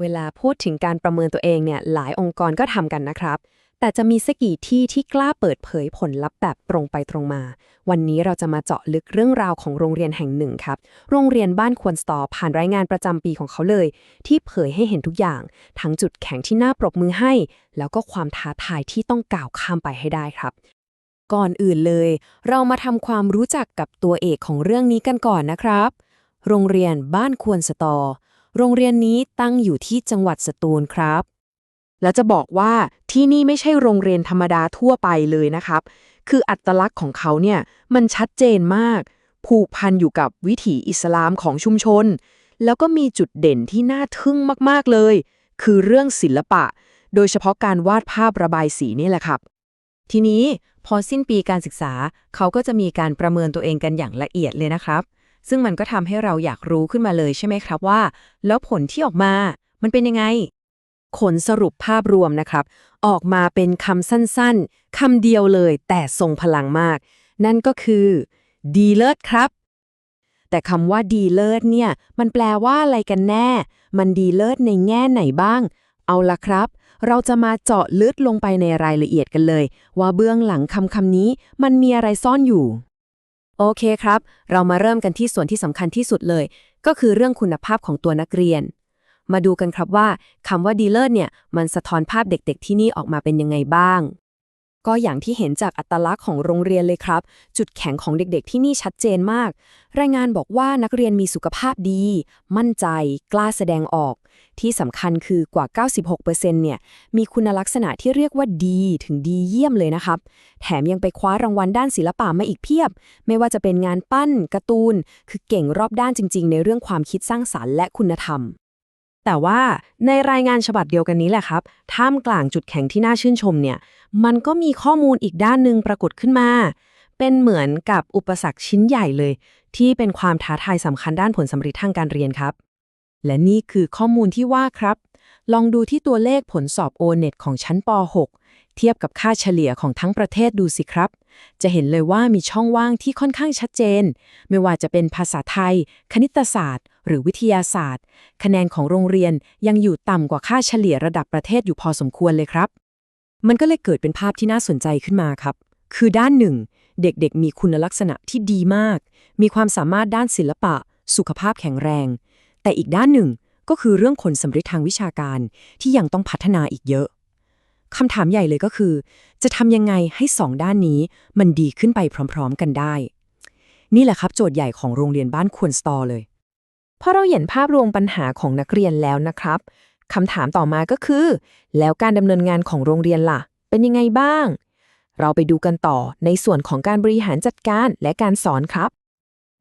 เวลาพูดถึงการประเมินตัวเองเนี่ยหลายองค์กรก็ทำกันนะครับ แต่จะมีสักกี่ที่ที่กล้าเปิดเผยผลลัพธ์แบบตรงไปตรงมา วันนี้เราจะมาเจาะลึกเรื่องราวของโรงเรียนแห่งหนึ่งครับ โรงเรียนบ้านควรสตอผ่านรายงานประจำปีของเขาเลย ที่เผยให้เห็นทุกอย่าง ทั้งจุดแข็งที่น่าปรบมือให้ แล้วก็ความท้าทายที่ต้องก้าวข้ามไปให้ได้ครับก่อนอื่นเลย เรามาทำความรู้จักกับตัวเอกของเรื่องนี้กันก่อนนะครับ โรงเรียนบ้านควรสตอ โรงเรียนนี้ตั้งอยู่ที่จังหวัดสตูลครับ แล้วจะบอกว่าที่นี่ไม่ใช่โรงเรียนธรรมดาทั่วไปเลยนะครับ คืออัตลักษณ์ของเขาเนี่ยมันชัดเจนมาก ผูกพันอยู่กับวิถีอิสลามของชุมชน แล้วก็มีจุดเด่นที่น่าทึ่งมากๆเลย คือเรื่องศิลปะ โดยเฉพาะการวาดภาพระบายสีนี่แหละครับ ทีนี้พอสิ้นปีการศึกษาเขาก็จะมีการประเมินตัวเองกันอย่างละเอียดเลยนะครับ ซึ่งมันก็ทำให้เราอยากรู้ขึ้นมาเลยใช่ไหมครับว่า แล้วผลที่ออกมา มันเป็นยังไงผลสรุปภาพรวมนะครับ ออกมาเป็นคำสั้นๆคำเดียวเลยแต่ทรงพลังมาก นั่นก็คือดีเลิศครับ แต่คำว่าดีเลิศเนี่ย มันแปลว่าอะไรกันแน่ มันดีเลิศในแง่ไหนบ้าง เอาละครับ เราจะมาเจาะลึกลงไปในรายละเอียดกันเลย ว่าเบื้องหลังคำคำนี้มันมีอะไรซ่อนอยู่ โอเคครับ เรามาเริ่มกันที่ส่วนที่สำคัญที่สุดเลย ก็คือเรื่องคุณภาพของตัวนักเรียน มาดูกันครับว่าคำว่าดีเลอร์เนี่ย มันสะท้อนภาพเด็กๆที่นี่ออกมาเป็นยังไงบ้าง ก็อย่างที่เห็นจากอัตลักษณ์ของโรงเรียนเลยครับ จุดแข็งของเด็กๆที่นี่ชัดเจนมาก รายงานบอกว่านักเรียนมีสุขภาพดี มั่นใจ กล้าแสดงออก ที่สำคัญคือกว่า 96%เนี่ย มีคุณลักษณะที่เรียกว่าดีถึงดีเยี่ยมเลยนะครับ แถมยังไปคว้ารางวัลด้านศิลปะมาอีกเพียบ ไม่ว่าจะเป็นงานปั้นการ์ตูน คือเก่งรอบด้านจริง ๆ ในเรื่องความคิดสร้างสารรค์และคุณธรรม แต่ว่าในรายงานฉบับเดียวกันนี้แหละครับ ท่ามกลางจุดแข็งที่น่าชื่นชมเนี่ย มันก็มีข้อมูลอีกด้านหนึ่งปรากฏขึ้นมา เป็นเหมือนกับอุปสรรคชิ้นใหญ่เลย ที่เป็นความท้าทายสำคัญด้านผลสำเร็จทางการเรียนครับ และนี่คือข้อมูลที่ว่าครับ ลองดูที่ตัวเลขผลสอบ O-NET ของชั้นป .6 เทียบกับค่าเฉลี่ยของทั้งประเทศดูสิครับ จะเห็นเลยว่ามีช่องว่างที่ค่อนข้างชัดเจน ไม่ว่าจะเป็นภาษาไทย คณิตศาสตร์ หรือวิทยาศาสตร์ คะแนนของโรงเรียนยังอยู่ต่ำกว่าค่าเฉลี่ยระดับประเทศอยู่พอสมควรเลยครับ มันก็เลยเกิดเป็นภาพที่น่าสนใจขึ้นมาครับ คือด้านหนึ่ง เด็กๆ มีคุณลักษณะที่ดีมาก มีความสามารถด้านศิลปะ สุขภาพแข็งแรง แต่อีกด้านหนึ่งก็คือเรื่องผลสำเร็จทางวิชาการที่ยังต้องพัฒนาอีกเยอะ คำถามใหญ่เลยก็คือ จะทำยังไงให้สองด้านนี้มันดีขึ้นไปพร้อมๆกันได้ นี่แหละครับโจทย์ใหญ่ของโรงเรียนบ้านควรสตอเลยพอเราเห็นภาพรวมปัญหาของนักเรียนแล้วนะครับคำถามต่อมาก็คือ แล้วการดำเนินงานของโรงเรียนล่ะ เป็นยังไงบ้าง เราไปดูกันต่อในส่วนของการบริหารจัดการและการสอนครับ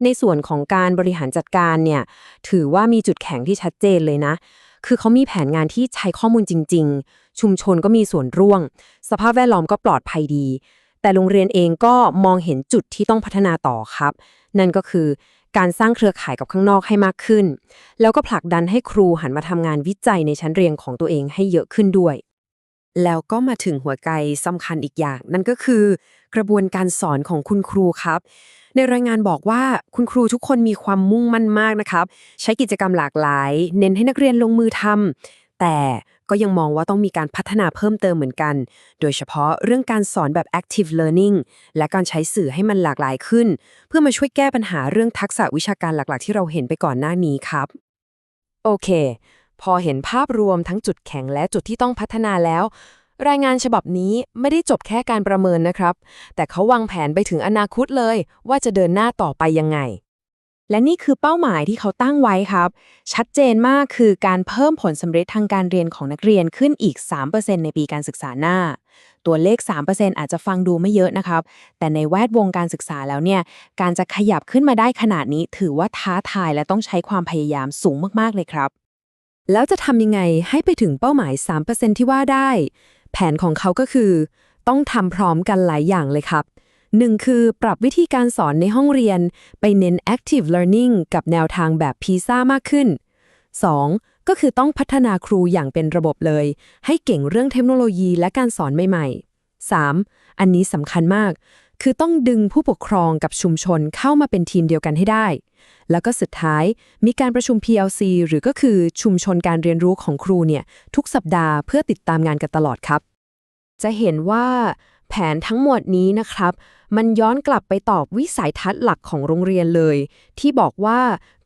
ในส่วนของการบริหารจัดการเนี่ย ถือว่ามีจุดแข็งที่ชัดเจนเลยนะ คือเขามีแผนงานที่ใช้ข้อมูลจริง ๆ ชุมชนก็มีส่วนร่วม สภาพแวดล้อมก็ปลอดภัยดี แต่โรงเรียนเองก็มองเห็นจุดที่ต้องพัฒนาต่อครับ นั่นก็คือการสร้างเครือข่ายกับข้างนอกให้มากขึ้น แล้วก็ผลักดันให้ครูหันมาทำงานวิจัยในชั้นเรียนของตัวเองให้เยอะขึ้นด้วย แล้วก็มาถึงหัวใจสำคัญอีกอย่าง นั่นก็คือกระบวนการสอนของคุณครูครับ ในรายงานบอกว่าคุณครูทุกคนมีความมุ่งมั่นมากนะครับ ใช้กิจกรรมหลากหลาย เน้นให้นักเรียนลงมือทำแต่ก็ยังมองว่าต้องมีการพัฒนาเพิ่มเติมเหมือนกัน โดยเฉพาะเรื่องการสอนแบบ active learning และการใช้สื่อให้มันหลากหลายขึ้น เพื่อมาช่วยแก้ปัญหาเรื่องทักษะวิชาการหลักๆ ที่เราเห็นไปก่อนหน้านี้ครับ โอเค พอเห็นภาพรวมทั้งจุดแข็งและจุดที่ต้องพัฒนาแล้ว รายงานฉบับนี้ไม่ได้จบแค่การประเมินนะครับ แต่เขาวางแผนไปถึงอนาคตเลย ว่าจะเดินหน้าต่อไปยังไง และนี่คือเป้าหมายที่เขาตั้งไว้ครับ ชัดเจนมากคือการเพิ่มผลสำเร็จทางการเรียนของนักเรียนขึ้นอีก 3%ในปีการศึกษาหน้า ตัวเลข 3%อาจจะฟังดูไม่เยอะนะครับ แต่ในแวดวงการศึกษาแล้วเนี่ย การจะขยับขึ้นมาได้ขนาดนี้ ถือว่าท้าทายและต้องใช้ความพยายามสูงมากๆเลยครับ แล้วจะทำยังไงให้ไปถึงเป้าหมาย 3%ที่ว่าได้ แผนของเขาก็คือ ต้องทำพร้อมกันหลายอย่างเลยครับหนึ่งคือปรับวิธีการสอนในห้องเรียน ไปเน้น active learning กับแนวทางแบบ PISA มากขึ้น 2. ก็คือต้องพัฒนาครูอย่างเป็นระบบเลย ให้เก่งเรื่องเทคโนโลยีและการสอนใหม่ๆ 3. อันนี้สำคัญมาก คือต้องดึงผู้ปกครองกับชุมชนเข้ามาเป็นทีมเดียวกันให้ได้ แล้วก็สุดท้ายมีการประชุม PLC หรือก็คือชุมชนการเรียนรู้ของครูเนี่ยทุกสัปดาห์เพื่อติดตามงานกันตลอดครับ จะเห็นว่าแผนทั้งหมดนี้นะครับ มันย้อนกลับไปตอบวิสัยทัศน์หลักของโรงเรียนเลย ที่บอกว่า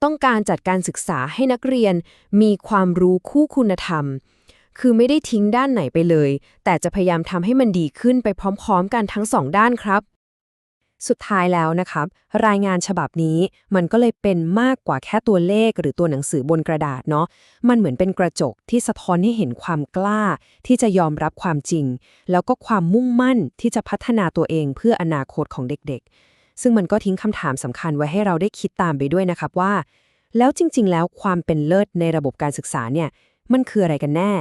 ต้องการจัดการศึกษาให้นักเรียน มีความรู้คู่คุณธรรม คือไม่ได้ทิ้งด้านไหนไปเลย แต่จะพยายามทำให้มันดีขึ้นไปพร้อม ๆ กันทั้งสองด้านครับ สุดท้ายแล้วนะครับ รายงานฉบับนี้มันก็เลยเป็นมากกว่าแค่ตัวเลขหรือตัวหนังสือบนกระดาษเนาะมันเหมือนเป็นกระจกที่สะท้อนให้เห็นความกล้า ที่จะยอมรับความจริง แล้วก็ความมุ่งมั่นที่จะพัฒนาตัวเองเพื่ออนาคตของเด็กๆ ซึ่งมันก็ทิ้งคำถามสำคัญไว้ให้เราได้คิดตามไปด้วยนะครับว่า แล้วจริง ๆ แล้วความเป็นเลิศในระบบการศึกษาเนี่ยมันคืออะไรกันแน่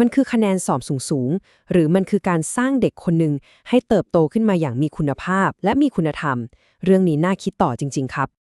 มันคือคะแนนสอบสูงๆ หรือมันคือการสร้างเด็กคนหนึ่งให้เติบโตขึ้นมาอย่างมีคุณภาพและมีคุณธรรม เรื่องนี้น่าคิดต่อจริง ๆ ครับ